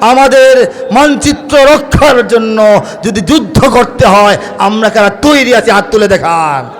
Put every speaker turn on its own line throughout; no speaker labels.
আমাদের মানচিত্র রক্ষার জন্য যদি যুদ্ধ করতে হয়, আমরা কারা তৈরি আছি? হাত তুলে দেখান।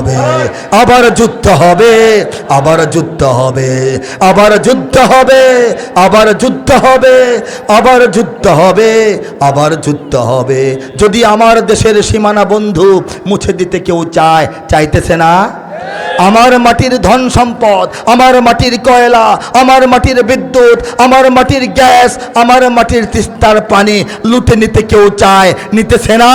আবার যুদ্ধ হবে, আবার যুদ্ধ হবে, আবার যুদ্ধ হবে, আবার যুদ্ধ হবে, আবার যুদ্ধ হবে, আবার যুদ্ধ হবে। যদি আমার দেশের সীমানা বন্ধু মুছে দিতে কেউ চায়, চাইতেছে না? আমার মাটির ধন সম্পদ, আমার মাটির কয়লা, আমার মাটির বিদ্যুৎ, আমার মাটির গ্যাস, আমার মাটির তিস্তার পানি লুটে নিতে কেউ চায়, নিতেছে না?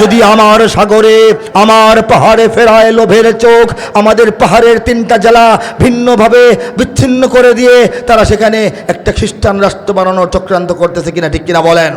যদি আমার সাগরে, আমার পাহাড়ে ফেরায় লোভের চোখ, আমাদের পাহাড়ের তিনটা জেলা ভিন্নভাবে বিচ্ছিন্ন করে দিয়ে তারা সেখানে একটা খ্রিস্টান রাষ্ট্র বানানোর চক্রান্ত করতেছে কিনা ঠিক কিনা বলেন।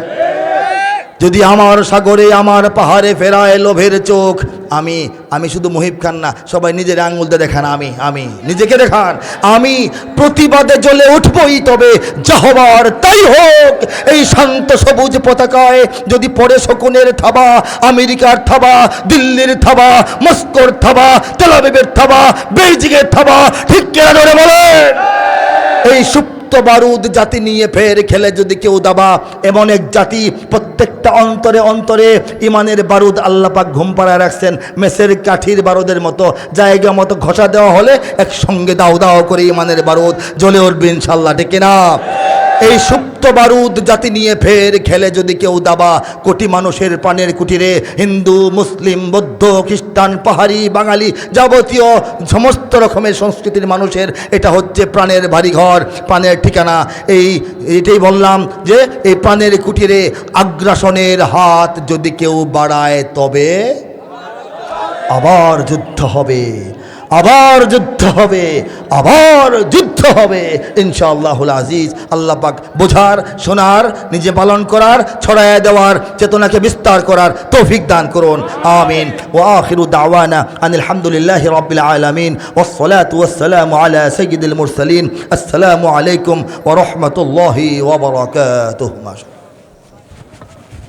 যদি আমার সাগরে আমার পাহাড়ে ফেরায় লোভের চোখ, আমি আমি শুধু মহিব খান না, সবাই নিজের আঙুলতে দেখান, আমি আমি, নিজেকে দেখান, আমি প্রতিবাদে জ্বলে উঠবই তবে যা হবার তাই হোক। এই শান্ত সবুজ পতাকায় যদি পরে শকুনের থাবা, আমেরিকার থাবা, দিল্লির থাবা, মস্কোর থাবা তেলাবিবের থাবা, বেইজিংয়ের থাবা, ঠিক কেনা ধরে বলেন? এই সুপ্ত বারুদ জাতি নিয়ে ফের খেলে যদি কেউ দাবা, এমন এক জাতি প্রত্যেকটা অন্তরে অন্তরে ইমানের বারুদ আল্লাপাক ঘুম পাড়ায় রাখছেন। মেসের কাঠির বারুদের মতো জায়গা মতো ঘষা দেওয়া হলে একসঙ্গে দাও দাও করে ইমানের বারুদ জ্বলে উঠবে ইনশাল্লাহ ডেকে না এই সুপ্ত বারুদ জাতি নিয়ে ফের খেলে যদি কেউ দাবা, কোটি মানুষের প্রাণের কুটিরে, হিন্দু, মুসলিম, বৌদ্ধ, খ্রিস্টান, পাহাড়ি, বাঙালি যাবতীয় সমস্ত রকমের সংস্কৃতির মানুষের, এটা হচ্ছে প্রাণের বাড়িঘর, প্রাণের ঠিকানা। এই, এটাই বললাম যে, এই প্রাণের কুটিরে আগ্রাসনের হাত যদি কেউ বাড়ায় তবে আবার যুদ্ধ হবে। আবার যুদ্ধ হবে, আবার যুদ্ধ হবে। ইনশাআল্লাহুল আজিজ, আল্লাহ পাক বোঝার, শোনার, নিজে পালন করার ছড়ায় দেওয়ার, চেতনাকে বিস্তার করার তৌফিক দান করুন। আমিন। ও আখিরু দাওয়ানা আনিল হামদুলিল্লাহি রাব্বিল আলামিন, ওয়াসসালাতু ওয়াসসালামু আলা সাইয়্যিদিল মুরসালিন। আসসালামু আলাইকুম ওয়া রাহমাতুল্লাহি ওয়া বারাকাতুহু।